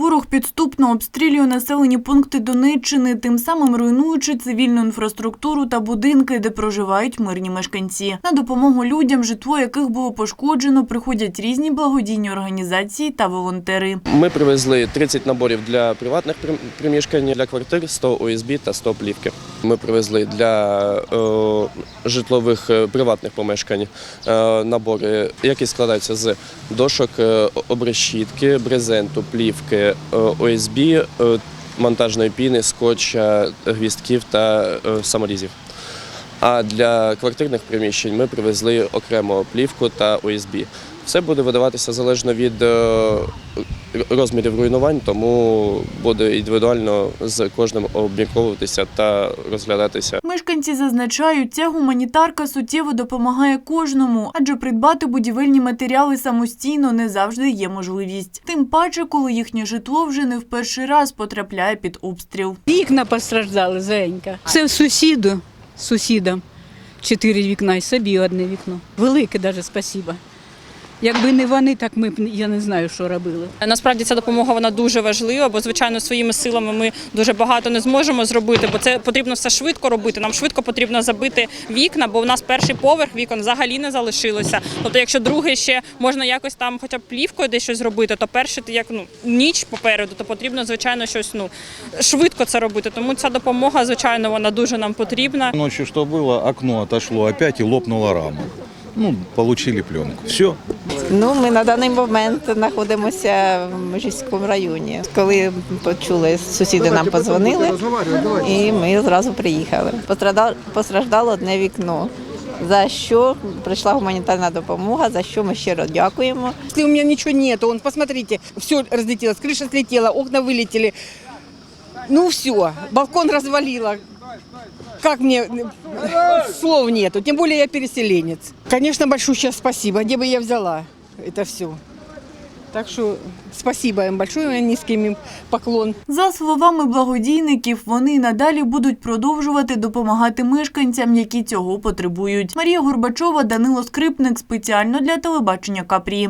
Ворог підступно обстрілює населені пункти Донеччини, тим самим руйнуючи цивільну інфраструктуру та будинки, де проживають мирні мешканці. На допомогу людям, житло яких було пошкоджено, приходять різні благодійні організації та волонтери. Ми привезли 30 наборів для приватних прим- приміщень, для квартир, 100 ОСБ та 100 плівки. Ми привезли для е, житлових е, приватних помешкань е, набори, які складаються з дошок, обрешітки, брезенту, плівки, е, ОСБ, е, монтажної піни, скотча, гвістків та е, саморізів. А для квартирних приміщень ми привезли окремо плівку та ОСБ. Все буде видаватися залежно від розмірів руйнувань, тому буде індивідуально з кожним обмірковуватися та розглядатися. Мешканці зазначають, ця гуманітарка суттєво допомагає кожному, адже придбати будівельні матеріали самостійно не завжди є можливість. Тим паче, коли їхнє житло вже не в перший раз потрапляє під обстріл. Вікна постраждали, зенька. Це сусіду, сусідам. Чотири вікна і собі одне вікно. Велике даже спасіба. Якби не вони, так ми б я не знаю, що робили. Насправді ця допомога вона дуже важлива, бо звичайно своїми силами ми дуже багато не зможемо зробити, бо це потрібно все швидко робити. Нам швидко потрібно забити вікна, бо у нас перший поверх вікон взагалі не залишилося. Тобто, якщо другий ще можна якось там, хоча б плівкою десь щось зробити, то перший як ну ніч попереду, то потрібно звичайно щось ну швидко це робити. Тому ця допомога, звичайно, вона дуже нам потрібна. Ночью что было, окно отошло опять и лопнула рама. Ну, получили пленку. Все. Ну, ми на даний момент знаходимося в Межівському районі. Коли почули, сусіди нам подзвонили, і ми зразу приїхали. Пострадало, постраждало одне вікно. За що прийшла гуманітарна допомога, за що ми щиро дякуємо. Если у меня ничего нету, он, посмотрите, все разлетелось, крыша слетела, окна вылетели. Ну все, балкон развалило Как мне, э, слов нету, тем более я переселенец. Конечно, большое спасибо, где бы я взяла это все. Так что спасибо им большое, низкий им поклон. За словами благодійників, вони й надалі будуть продовжувати допомагати мешканцям, які цього потребують. Марія Горбачова, Данило Скрипник спеціально для телебачення Капрі.